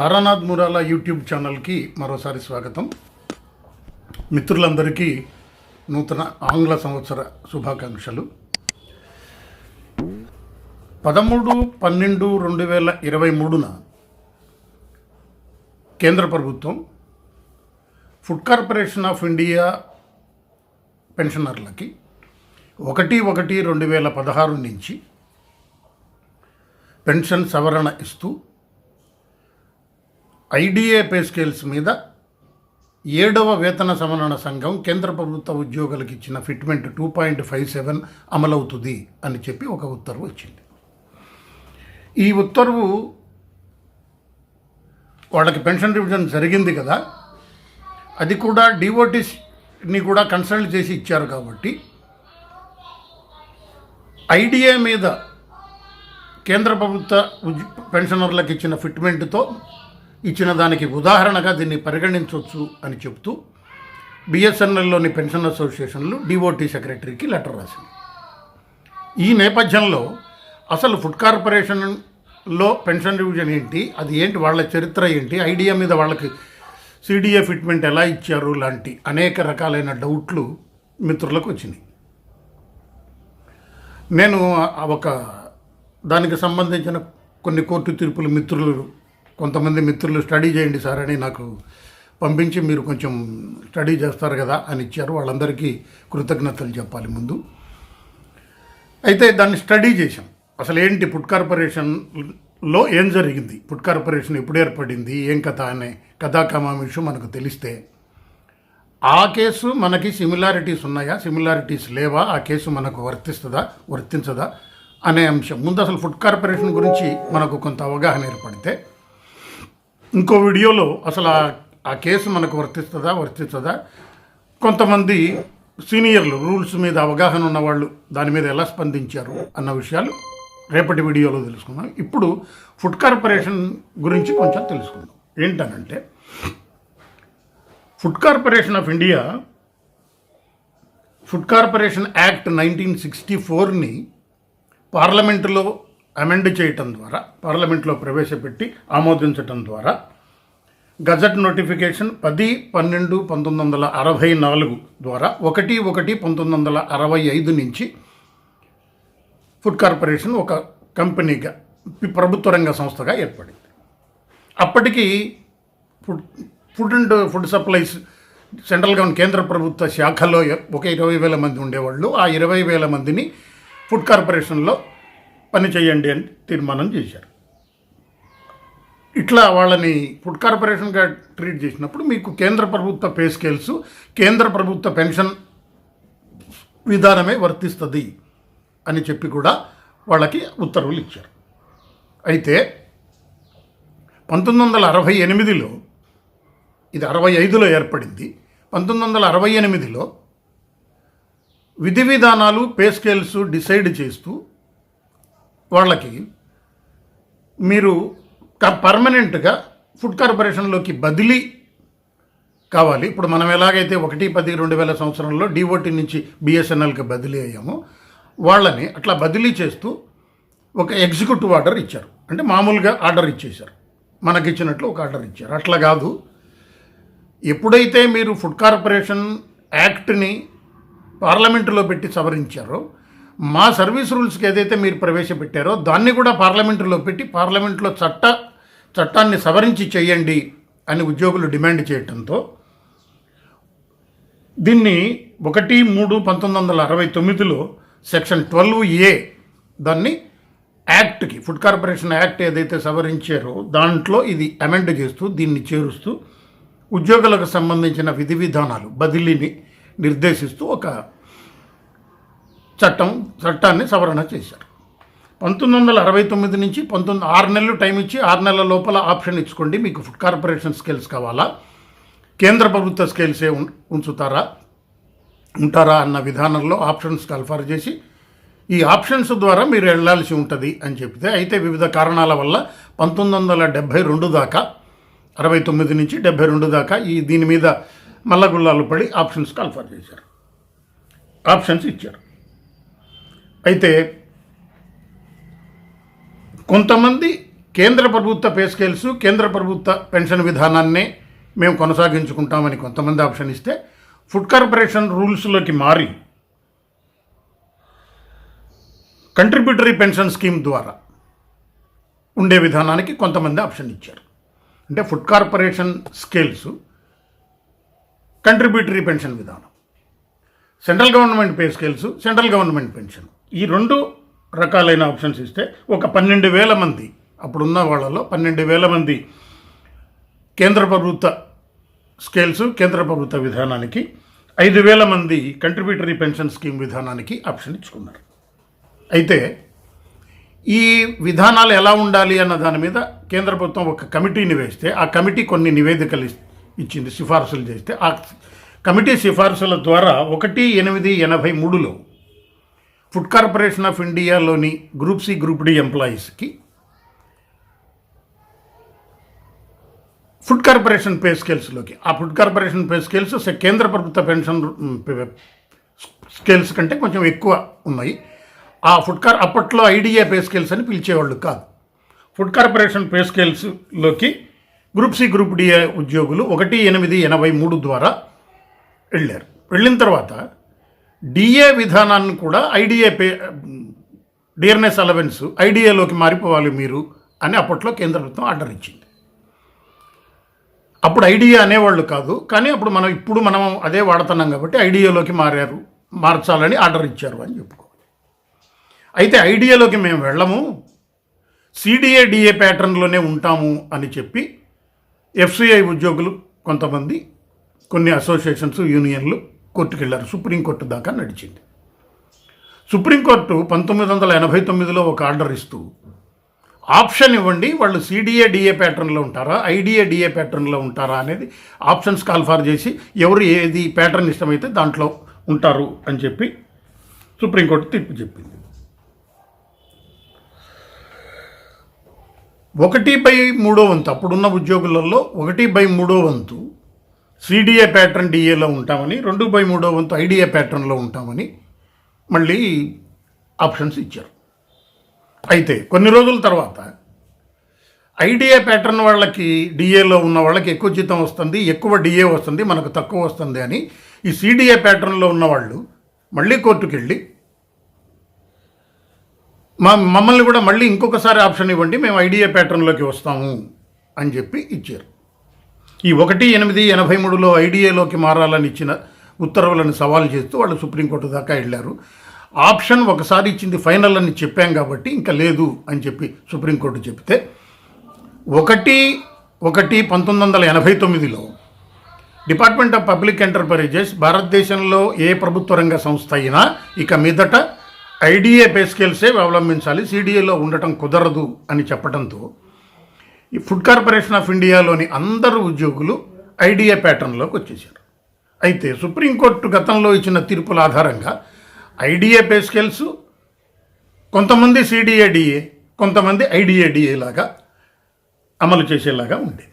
Taranath Murala YouTube ఛానల్కి మరోసారి స్వాగతం. మిత్రులందరికీ నూతన ఆంగ్ల సంవత్సర శుభాకాంక్షలు. పదమూడు పన్నెండు రెండు వేల ఇరవై మూడున కేంద్ర ప్రభుత్వం ఫుడ్ కార్పొరేషన్ ఆఫ్ ఇండియా పెన్షనర్లకి ఒకటి ఒకటి రెండు వేల పదహారు నుంచి పెన్షన్ సవరణ ఇస్తూ ఐడిఏ పే స్కేల్స్ మీద ఏడవ వేతన సవరణ సంఘం కేంద్ర ప్రభుత్వ ఉద్యోగులకు ఇచ్చిన fitment two point five seven అమలవుతుంది అని చెప్పి ఒక ఉత్తర్వు వచ్చింది. ఈ ఉత్తర్వు వాళ్ళకి పెన్షన్ రివిజన్ జరిగింది కదా అది కూడా డివోటీస్ని కూడా కన్సల్ట్ చేసి ఇచ్చారు కాబట్టి ఐడిఏ మీద కేంద్ర ప్రభుత్వ ఉద్య పెన్షనర్లకు ఇచ్చిన ఫిట్మెంట్తో ఇచ్చిన దానికి ఉదాహరణగా దీన్ని పరిగణించవచ్చు అని చెబుతూ బిఎస్ఎన్ఎల్లోని పెన్షన్ అసోసియేషన్లు డిఓటీ సెక్రటరీకి లెటర్ రాసింది. ఈ నేపథ్యంలో అసలు ఫుడ్ కార్పొరేషన్లో పెన్షన్ రివిజన్ ఏంటి? అది ఏంటి? వాళ్ళ చరిత్ర ఏంటి? ఐడియా మీద వాళ్ళకి సిడిఏ ఫిట్మెంట్ ఎలా ఇచ్చారు? లాంటి అనేక రకాలైన డౌట్లు మిత్రులకు వచ్చినాయి. నేను ఒక దానికి సంబంధించిన కొన్ని కోర్టు తీర్పులు మిత్రులు కొంతమంది మిత్రులు స్టడీ చేయండి సార్ అని నాకు పంపించి మీరు కొంచెం స్టడీ చేస్తారు కదా అని ఇచ్చారు. వాళ్ళందరికీ కృతజ్ఞతలు చెప్పాలి ముందు. అయితే దాన్ని స్టడీ చేశాం. అసలు ఏంటి ఫుడ్ కార్పొరేషన్లో ఏం జరిగింది? ఫుడ్ కార్పొరేషన్ ఎప్పుడు ఏర్పడింది? ఏం కథ అనే కథాకమాంశం మనకు తెలిస్తే. ఆ కేసు మనకి సిమిలారిటీస్ ఉన్నాయా? సిమిలారిటీస్ లేవా? ఆ కేసు మనకు వర్తిస్తుందా? వర్తించదా? అనే అంశం. ముందు అసలు ఫుడ్ కార్పొరేషన్ గురించి మనకు కొంత అవగాహన ఏర్పడితే ఇంకో వీడియోలో అసలు ఆ- ఆ కేసు మనకు వర్తిస్తుందా వర్తిస్తుందా కొంతమంది సీనియర్లు రూల్స్ మీద అవగాహన ఉన్న వాళ్ళు దాని మీద ఎలా స్పందించారు అన్న విషయాలు రేపటి వీడియోలో తెలుసుకుందాం. ఇప్పుడు ఫుడ్ కార్పొరేషన్ గురించి కొంచెం తెలుసుకుందాం. ఏంటనంటే food corporation of India food corporation act nineteen sixty ఫోర్ని పార్లమెంటులో అమెండ్ చేయటం ద్వారా పార్లమెంట్లో ప్రవేశపెట్టి ఆమోదించటం ద్వారా గజెట్ నోటిఫికేషన్ పది పన్నెండు పంతొమ్మిది వందల అరవై నాలుగు ద్వారా ఒకటి ఒకటి పంతొమ్మిది వందల అరవై ఐదు నుంచి ఫుడ్ కార్పొరేషన్ ఒక కంపెనీగా ప్రభుత్వ రంగ సంస్థగా ఏర్పడింది. అప్పటికి food food and food supplies central government కేంద్ర ప్రభుత్వ శాఖలో ఒక ఇరవై వేల మంది ఉండేవాళ్ళు. ఆ ఇరవై వేల మందిని ఫుడ్ కార్పొరేషన్లో పని చేయండి అని తీర్మానం చేశారు. ఇట్లా వాళ్ళని ఫుడ్ కార్పొరేషన్గా ట్రీట్ చేసినప్పుడు మీకు కేంద్ర ప్రభుత్వ పే స్కేల్స్ కేంద్ర ప్రభుత్వ పెన్షన్ విధానమే వర్తిస్తుంది అని చెప్పి కూడా వాళ్ళకి ఉత్తర్వులు ఇచ్చారు. అయితే పంతొమ్మిది వందల అరవై ఎనిమిదిలో ఇది అరవై ఐదులో ఏర్పడింది. పంతొమ్మిది వందల అరవై ఎనిమిదిలో విధి విధానాలు పే స్కేల్స్ డిసైడ్ చేస్తూ వాళ్ళకి మీరు క- పర్మనెంట్గా ఫుడ్ కార్పొరేషన్లోకి బదిలీ కావాలి. ఇప్పుడు మనం ఎలాగైతే ఒకటి పది రెండు వేల సంవత్సరంలో డిఓటి నుంచి బిఎస్ఎన్ఎల్కి బదిలీ అయ్యామో వాళ్ళని అట్లా బదిలీ చేస్తూ ఒక ఎగ్జిక్యూటివ్ ఆర్డర్ ఇచ్చారు. అంటే మామూలుగా ఆర్డర్ ఇచ్చేశారు. మనకిచ్చినట్లు ఒక ఆర్డర్ ఇచ్చారు. అట్లా కాదు. ఎప్పుడైతే మీరు ఫుడ్ కార్పొరేషన్ యాక్ట్ని పార్లమెంటులో పెట్టి సవరించారో మా సర్వీస్ రూల్స్కి ఏదైతే మీరు ప్రవేశపెట్టారో దాన్ని కూడా పార్లమెంటులో పెట్టి పార్లమెంట్లో చట్ట చట్టాన్ని సవరించి చేయండి అని ఉద్యోగులు డిమాండ్ చేయటంతో దీన్ని ఒకటి మూడు పంతొమ్మిది వందల అరవై తొమ్మిదిలో సెక్షన్ ట్వెల్వ్ ఏ దాన్ని యాక్ట్కి ఫుడ్ కార్పొరేషన్ యాక్ట్ ఏదైతే సవరించారో దాంట్లో ఇది అమెండ్ చేస్తూ దీన్ని చేరుస్తూ ఉద్యోగులకు సంబంధించిన విధి విధానాలు బదిలీని నిర్దేశిస్తూ ఒక చట్టం చట్టాన్ని సవరణ చేశారు. పంతొమ్మిది వందల అరవై తొమ్మిది నుంచి పంతొమ్మిది ఆరు నెలలు టైం ఇచ్చి ఆరు నెలల లోపల ఆప్షన్ ఇచ్చుకోండి. మీకు ఫుడ్ కార్పొరేషన్ స్కేల్స్ కావాలా? కేంద్ర ప్రభుత్వ స్కేల్సే ఉం- ఉంచుతారా? ఉంటారా అన్న విధానంలో ఆప్షన్స్ కల్ఫర్ చేసి ఈ ఆప్షన్స్ ద్వారా మీరు వెళ్ళాల్సి ఉంటుంది అని చెప్తే అయితే వివిధ కారణాల వల్ల పంతొమ్మిది వందల డెబ్భై రెండు దాకా అరవై తొమ్మిది నుంచి డెబ్భై రెండు దాకా ఈ దీని మీద మల్లగుల్లాలు పడి ఆప్షన్స్ కల్ఫర్ చేశారు. ఆప్షన్స్ ఇచ్చారు. అయితే కొంతమంది కేంద్ర ప్రభుత్వ పే స్కేల్స్ కేంద్ర ప్రభుత్వ పెన్షన్ విధానాన్నే మేము కొనసాగించుకుంటామని కొంతమంది ఆప్షన్ ఇస్తే ఫుడ్ కార్పొరేషన్ రూల్స్లోకి మారి కంట్రిబ్యూటరీ పెన్షన్ స్కీమ్ ద్వారా ఉండే విధానానికి కొంతమంది ఆప్షన్ ఇచ్చారు. అంటే food corporation scales contributory pension విధానం central government pay scales central government pension. ఈ రెండు రకాలైన ఆప్షన్స్ ఇస్తే ఒక పన్నెండు వేల మంది అప్పుడున్న వాళ్ళలో పన్నెండు వేల మంది కేంద్ర ప్రభుత్వ స్కేల్స్ కేంద్ర ప్రభుత్వ విధానానికి ఐదు వేల మంది కంట్రిబ్యూటరీ పెన్షన్ స్కీమ్ విధానానికి ఆప్షన్ ఇచ్చుకున్నారు. అయితే ఈ విధానాలు ఎలా ఉండాలి అన్న దాని మీద కేంద్ర ప్రభుత్వం ఒక కమిటీని వేస్తే ఆ కమిటీ కొన్ని నివేదికలు ఇచ్చింది సిఫార్సులు చేస్తే ఆ కమిటీ సిఫార్సుల ద్వారా ఒకటి ఎనిమిది ఎనభై మూడులో ఫుడ్ కార్పొరేషన్ ఆఫ్ ఇండియాలోని గ్రూప్ సి గ్రూప్ డి ఎంప్లాయీస్కి ఫుడ్ కార్పొరేషన్ పే స్కేల్స్లోకి. ఆ ఫుడ్ కార్పొరేషన్ పే స్కేల్స్ కేంద్ర ప్రభుత్వ పెన్షన్ స్కేల్స్ కంటే కొంచెం ఎక్కువ ఉన్నాయి. ఆ ఫుడ్ కార్ అప్పట్లో ఐడియా పే స్కేల్స్ అని పిలిచేవాళ్ళు కాదు. ఫుడ్ కార్పొరేషన్ పే స్కేల్స్లోకి గ్రూప్ సి గ్రూప్ డి ఉద్యోగులు ఒకటి ఎనిమిది ఎనభై మూడు ద్వారా వెళ్ళారు. వెళ్ళిన తర్వాత డిఏ విధానాన్ని కూడా ఐడిఏ పే డియర్నెస్ అలవెన్స్ ఐడిఏలోకి మారిపోవాలి మీరు అని అప్పట్లో కేంద్ర ప్రభుత్వం ఆర్డర్ ఇచ్చింది. అప్పుడు ఐడియా అనేవాళ్ళు కాదు కానీ అప్పుడు మనం ఇప్పుడు మనం అదే వాడుతున్నాం కాబట్టి ఐడియాలోకి మారారు మార్చాలని ఆర్డర్ ఇచ్చారు అని చెప్పుకోవాలి. అయితే ఐడియాలోకి మేము వెళ్ళము సిడిఏ డిఏ ప్యాటర్న్లోనే ఉంటాము అని చెప్పి ఎఫ్సిఐ ఉద్యోగులు కొంతమంది కొన్ని అసోసియేషన్స్ యూనియన్లు కోర్టుకెళ్ళారు. సుప్రీంకోర్టు దాకా నడిచింది. సుప్రీంకోర్టు పంతొమ్మిది వందల ఎనభై తొమ్మిదిలో ఒక ఆర్డర్ ఇస్తూ ఆప్షన్ ఇవ్వండి వాళ్ళు సిడిఏ డిఏ ప్యాటర్న్లో ఉంటారా? ఐడిఏ డిఏ ప్యాటర్న్లో ఉంటారా? అనేది ఆప్షన్స్ కాల్ఫార్ చేసి ఎవరు ఏది ప్యాటర్న్ ఇష్టమైతే దాంట్లో ఉంటారు అని చెప్పి సుప్రీంకోర్టు తీర్పు చెప్పింది. ఒకటి బై మూడో వంతు అప్పుడున్న ఉద్యోగులలో ఒకటి బై మూడో వంతు సిడిఏ ప్యాటర్న్ డిఏలో ఉంటామని రెండు బై మూడో వంతు ఐడిఏ ప్యాటర్న్లో ఉంటామని మళ్ళీ ఆప్షన్స్ ఇచ్చారు. అయితే కొన్ని రోజుల తర్వాత ఐడిఏ ప్యాటర్న్ వాళ్ళకి డిఏలో ఉన్న వాళ్ళకి ఎక్కువ జీతం వస్తుంది ఎక్కువ డిఏ వస్తుంది మనకు తక్కువ వస్తుంది అని ఈ సిడిఏ ప్యాటర్న్లో ఉన్న వాళ్ళు మళ్ళీ కోర్టుకు వెళ్ళి మా మమ్మల్ని కూడా మళ్ళీ ఇంకొకసారి ఆప్షన్ ఇవ్వండి మేము ఐడిఏ ప్యాటర్న్లోకి వస్తాము అని చెప్పి ఇచ్చారు. ఈ ఒకటి ఎనిమిది ఎనభై మూడులో ఐడిఏలోకి మారాలని ఇచ్చిన ఉత్తర్వులను సవాల్ చేస్తూ వాళ్ళు సుప్రీంకోర్టు దాకా వెళ్ళారు. ఆప్షన్ ఒకసారి ఇచ్చింది ఫైనల్ అని చెప్పాం కాబట్టి ఇంకా లేదు అని చెప్పి సుప్రీంకోర్టు చెప్తే ఒకటి ఒకటి పంతొమ్మిది వందల ఎనభై తొమ్మిదిలో డిపార్ట్మెంట్ ఆఫ్ పబ్లిక్ ఎంటర్ప్రైజెస్ భారతదేశంలో ఏ ప్రభుత్వ రంగ సంస్థ అయినా ఇక మీదట ఐడిఏ పే స్కేల్సే అవలంబించాలి సిడిఏలో ఉండటం కుదరదు అని చెప్పడంతో ఈ ఫుడ్ కార్పొరేషన్ ఆఫ్ ఇండియాలోని అందరు ఉద్యోగులు ఐడిఏ ప్యాటర్న్లోకి వచ్చేసారు అయితే సుప్రీంకోర్టు గతంలో ఇచ్చిన తీర్పుల ఆధారంగా ఐడిఏ పే స్కేల్స్ కొంతమంది సిడిఏడిఏ కొంతమంది ఐడిఏడిఏ లాగా అమలు చేసేలాగా ఉండేది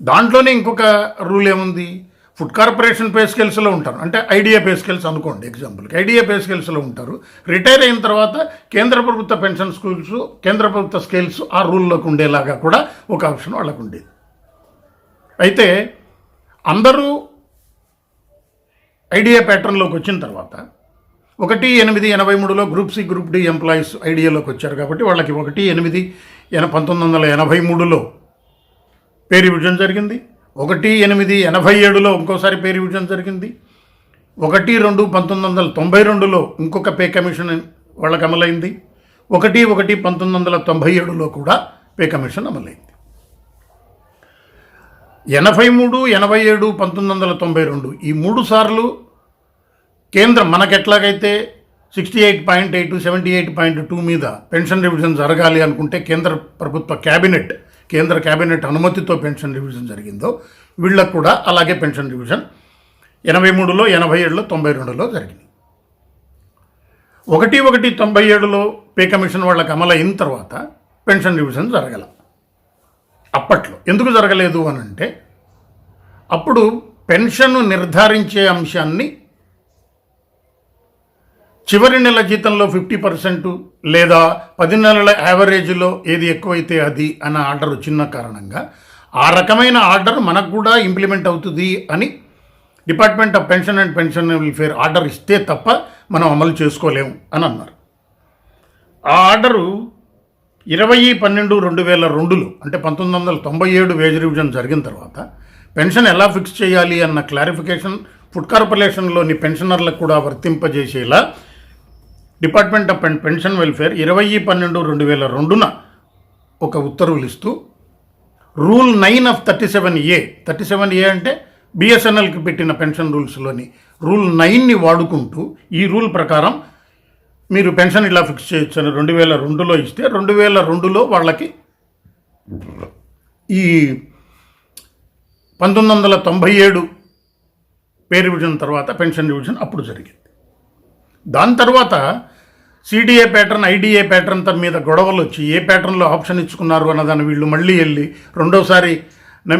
దాంట్లోనే ఇంకొక రూల్ ఏముంది? ఫుడ్ కార్పొరేషన్ పే స్కేల్స్లో ఉంటారు. అంటే ఐడియా పే స్కేల్స్ అనుకోండి ఎగ్జాంపుల్కి. ఐడియా పే స్కేల్స్లో ఉంటారు. రిటైర్ అయిన తర్వాత కేంద్ర ప్రభుత్వ పెన్షన్ స్కూల్స్ కేంద్ర ప్రభుత్వ స్కేల్స్ ఆ రూల్లోకి ఉండేలాగా కూడా ఒక ఆప్షన్ వాళ్ళకు ఉండేది. అయితే అందరూ ఐడియా ప్యాటర్న్లోకి వచ్చిన తర్వాత ఒకటి ఎనిమిది ఎనభై మూడులో group C group D employees ఐడియాలోకి వచ్చారు కాబట్టి వాళ్ళకి ఒకటి ఎనిమిది ఎన పంతొమ్మిది వందల ఎనభై మూడులో పే రివిజన్ జరిగింది. ఒకటి ఎనిమిది ఎనభై ఏడులో ఇంకోసారి పే రివిజన్ జరిగింది. ఒకటి రెండు పంతొమ్మిది వందల తొంభై రెండులో ఇంకొక పే కమిషన్ వాళ్ళకి అమలైంది. ఒకటి ఒకటి పంతొమ్మిది వందల తొంభై ఏడులో కూడా పే కమిషన్ అమలైంది. ఎనభై మూడు ఎనభై ఏడు పంతొమ్మిది వందల తొంభై రెండు ఈ మూడు సార్లు కేంద్రం మనకెట్లాగైతే sixty eight point eight seventy eight point two మీద పెన్షన్ రివిజన్ జరగాలి అనుకుంటే కేంద్ర ప్రభుత్వ క్యాబినెట్ కేంద్ర క్యాబినెట్ అనుమతితో పెన్షన్ రివిజన్ జరిగిందో వీళ్ళకు కూడా అలాగే పెన్షన్ రివిజన్ ఎనభై మూడులో ఎనభై ఏడులో తొంభై రెండులో జరిగింది. ఒకటి ఒకటి తొంభై ఏడులో పే కమిషన్ వాళ్ళకి అమలైన తర్వాత పెన్షన్ రివిజన్ జరగల. అప్పట్లో. ఎందుకు జరగలేదు అని అంటే అప్పుడు పెన్షన్ నిర్ధారించే అంశాన్ని చివరి నెల జీతంలో ఫిఫ్టీ పర్సెంట్ లేదా పది నెలల యావరేజ్లో ఏది ఎక్కువైతే అది అన్న ఆర్డర్ వచ్చిన కారణంగా ఆ రకమైన ఆర్డర్ మనకు కూడా ఇంప్లిమెంట్ అవుతుంది అని department of pension and pension welfare order ఇస్తే తప్ప మనం అమలు చేసుకోలేము అని అన్నారు. ఆ ఆర్డరు ఇరవై పన్నెండు రెండు వేల రెండులో అంటే పంతొమ్మిది వందల తొంభై ఏడు వేజ్ రివిజన్ జరిగిన తర్వాత పెన్షన్ ఎలా ఫిక్స్ చేయాలి అన్న క్లారిఫికేషన్ ఫుడ్ కార్పొరేషన్లోని పెన్షనర్లకు కూడా వర్తింపజేసేలా డిపార్ట్మెంట్ ఆఫ్ పెన్షన్ వెల్ఫేర్ ఇరవై పన్నెండు రెండు వేల రెండున ఒక ఉత్తర్వులు ఇస్తూ rule nine of thirty seven A thirty seven A అంటే బిఎస్ఎన్ఎల్కి పెట్టిన పెన్షన్ రూల్స్లోని రూల్ నైన్ని వాడుకుంటూ ఈ రూల్ ప్రకారం మీరు పెన్షన్ ఇలా ఫిక్స్ చేయొచ్చు అని రెండు వేల రెండులో ఇస్తే రెండు వేల రెండులో వాళ్ళకి ఈ పంతొమ్మిది వందల తొంభై ఏడు పే రివిజన్ తర్వాత పెన్షన్ రివిజన్ అప్పుడు జరిగింది. దాని తర్వాత సిడిఏ ప్యాటర్న్ ఐడిఏ ప్యాటర్న్ తన మీద గొడవలు వచ్చి ఏ ప్యాటర్న్లో ఆప్షన్ ఇచ్చుకున్నారు అన్నదాన్ని వీళ్ళు మళ్ళీ వెళ్ళి రెండోసారి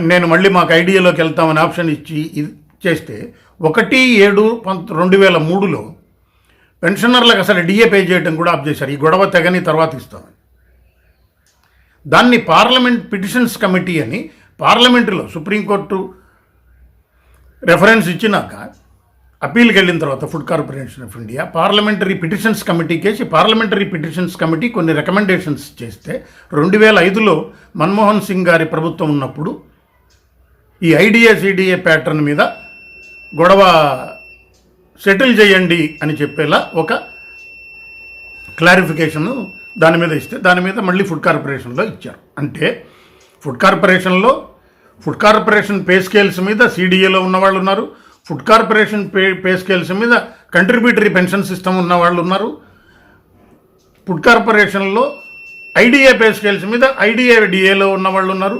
నేను మళ్ళీ మాకు ఐడియాలోకి వెళ్తామని ఆప్షన్ ఇచ్చి ఇది చేస్తే ఒకటి ఏడు పంత రెండు వేల మూడులో పెన్షనర్లకు అసలు డిఏ పే చేయడం కూడా ఆప్ చేశారు. ఈ గొడవ తెగని తర్వాత ఇస్తామని దాన్ని పార్లమెంట్ పిటిషన్స్ కమిటీ అని పార్లమెంటులో సుప్రీంకోర్టు రెఫరెన్స్ ఇచ్చినాక అప్పీల్కి వెళ్ళిన తర్వాత food corporation of India parliamentary petitions కమిటీకి కేసి పార్లమెంటరీ పిటిషన్స్ కమిటీ కొన్ని రికమెండేషన్స్ చేస్తే రెండు వేల ఐదులో మన్మోహన్ సింగ్ గారి ప్రభుత్వం ఉన్నప్పుడు ఈ ఐడిఏ సిడిఏ ప్యాటర్న్ మీద గొడవ సెటిల్ చేయండి అని చెప్పేలా ఒక క్లారిఫికేషన్ దాని మీద ఇస్తే దాని మీద మళ్ళీ ఫుడ్ కార్పొరేషన్లో ఇచ్చారు. అంటే ఫుడ్ కార్పొరేషన్లో ఫుడ్ కార్పొరేషన్ పే స్కేల్స్ మీద సిడిఏలో ఉన్న వాళ్ళు ఉన్నారు food corporation pay pay scales మీద కంట్రిబ్యూటరీ పెన్షన్ సిస్టమ్ ఉన్న వాళ్ళు ఉన్నారు. ఫుడ్ కార్పొరేషన్లో ఐడిఏ పే స్కేల్స్ మీద ఐడిఏ డిఏలో ఉన్న వాళ్ళు ఉన్నారు.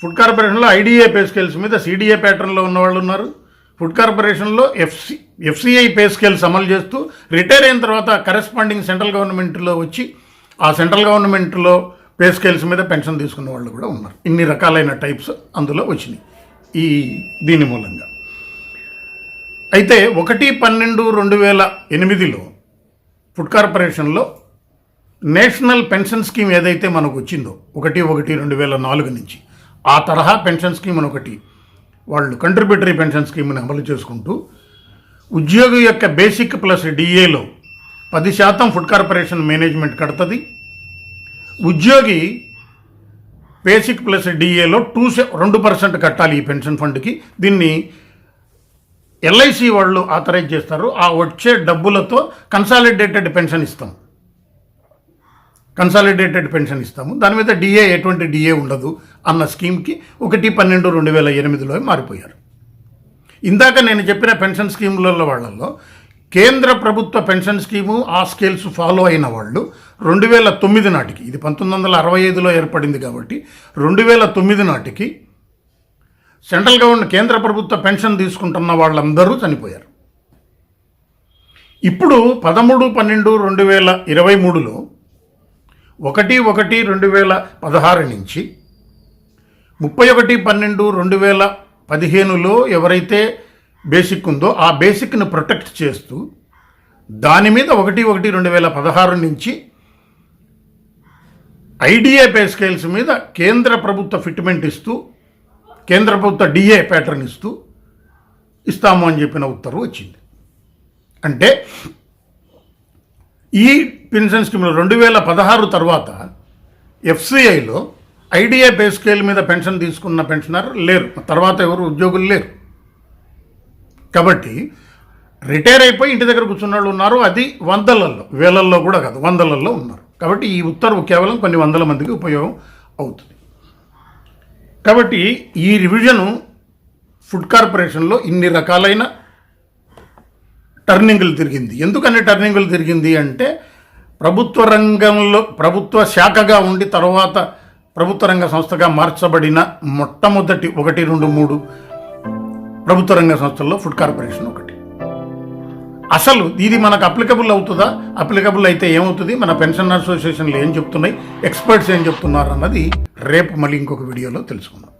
ఫుడ్ కార్పొరేషన్లో ఐడిఏ పే స్కేల్స్ మీద సిడిఏ ప్యాటర్న్లో ఉన్న వాళ్ళు ఉన్నారు. ఫుడ్ కార్పొరేషన్లో ఎఫ్సి ఎఫ్సిఐ పే స్కేల్స్ అమలు చేస్తూ రిటైర్ అయిన తర్వాత కరెస్పాండింగ్ సెంట్రల్ గవర్నమెంట్లో వచ్చి ఆ సెంట్రల్ గవర్నమెంట్లో పే స్కేల్స్ మీద పెన్షన్ తీసుకున్న వాళ్ళు కూడా ఉన్నారు. ఇన్ని రకాలైన టైప్స్ అందులో వచ్చినాయి. ఈ దీని మూలంగా. అయితే ఒకటి పన్నెండు రెండు వేల ఎనిమిదిలో ఫుడ్ కార్పొరేషన్లో నేషనల్ పెన్షన్ స్కీమ్ ఏదైతే మనకు వచ్చిందో ఒకటి ఒకటి రెండు వేల నాలుగు నుంచి ఆ తరహా పెన్షన్ స్కీమ్ అని ఒకటి వాళ్ళు కంట్రిబ్యూటరీ పెన్షన్ స్కీమ్ని అమలు చేసుకుంటూ ఉద్యోగి యొక్క బేసిక్ ప్లస్ డిఏలో పది శాతం ఫుడ్ కార్పొరేషన్ మేనేజ్మెంట్ కడుతుంది. ఉద్యోగి బేసిక్ ప్లస్ డిఏలో టూ రెండు పర్సెంట్ కట్టాలి ఈ పెన్షన్ ఫండ్కి. దీన్ని ఎల్ఐసి వాళ్ళు ఆథరైజ్ చేస్తారు. ఆ వచ్చే డబ్బులతో కన్సాలిడేటెడ్ పెన్షన్ ఇస్తాం. కన్సాలిడేటెడ్ పెన్షన్ ఇస్తాము. దాని మీద డిఏ ఎటువంటి డిఏ ఉండదు అన్న స్కీమ్కి ఒకటి పన్నెండు రెండు వేల ఎనిమిదిలో మారిపోయారు. ఇందాక నేను చెప్పిన పెన్షన్ స్కీములలో వాళ్ళల్లో కేంద్ర ప్రభుత్వ పెన్షన్ స్కీము ఆ స్కేల్స్ ఫాలో అయిన వాళ్ళు రెండు వేల తొమ్మిది నాటికి ఇది పంతొమ్మిది వందల అరవై ఐదులో ఏర్పడింది కాబట్టి రెండు వేల తొమ్మిది నాటికి సెంట్రల్ గవర్నమెంట్ కేంద్ర ప్రభుత్వ పెన్షన్ తీసుకుంటున్న వాళ్ళందరూ చనిపోయారు. ఇప్పుడు పదమూడు పన్నెండు రెండు వేల ఇరవై మూడులో ఒకటి ఒకటి రెండు వేల పదహారు నుంచి ముప్పై ఒకటి పన్నెండు రెండు వేల పదిహేనులో ఎవరైతే బేసిక్ ఉందో ఆ బేసిక్ను ప్రొటెక్ట్ చేస్తూ దాని మీద ఒకటి ఒకటి రెండు వేల పదహారు నుంచి ఐడిఏ పే స్కేల్స్ మీద కేంద్ర ప్రభుత్వ ఫిట్మెంట్ ఇస్తూ కేంద్ర ప్రభుత్వ డిఏ ప్యాటర్న్ ఇస్తూ ఇస్తాము అని చెప్పిన ఉత్తర్వు వచ్చింది. అంటే ఈ పెన్షన్ స్కీమ్లో రెండు వేల పదహారు తర్వాత ఎఫ్సిఐలో ఐడిఏ పే స్కేల్ మీద పెన్షన్ తీసుకున్న పెన్షనర్ లేరు. తర్వాత ఎవరు? ఉద్యోగులు లేరు. కాబట్టి రిటైర్ అయిపోయి ఇంటి దగ్గర కూర్చున్న వాళ్ళు ఉన్నారు. అది వందలల్లో వేలల్లో కూడా కాదు వందలల్లో ఉన్నారు. కాబట్టి ఈ ఉత్తర్వు కేవలం కొన్ని వందల మందికి ఉపయోగం అవుతుంది. కాబట్టి ఈ రివిజను ఫుడ్ కార్పొరేషన్లో ఇన్ని రకాలైన టర్నింగులు తిరిగింది. ఎందుకని టర్నింగులు తిరిగింది అంటే ప్రభుత్వ రంగంలో ప్రభుత్వ శాఖగా ఉండి తర్వాత ప్రభుత్వ రంగ సంస్థగా మార్చబడిన మొట్టమొదటి ఒకటి రెండు మూడు ప్రభుత్వ రంగ సంస్థల్లో ఫుడ్ కార్పొరేషన్ ఒకటి. అసలు ఇది మనకు అప్లికబుల్ అవుతుందా? అప్లికబుల్ అయితే ఏమవుతుంది? మన పెన్షన్ అసోసియేషన్లు ఏం చెప్తున్నాయి? ఎక్స్పర్ట్స్ ఏం చెప్తున్నారు అన్నది రేపు మళ్ళీ ఇంకొక వీడియోలో తెలుసుకుందాం.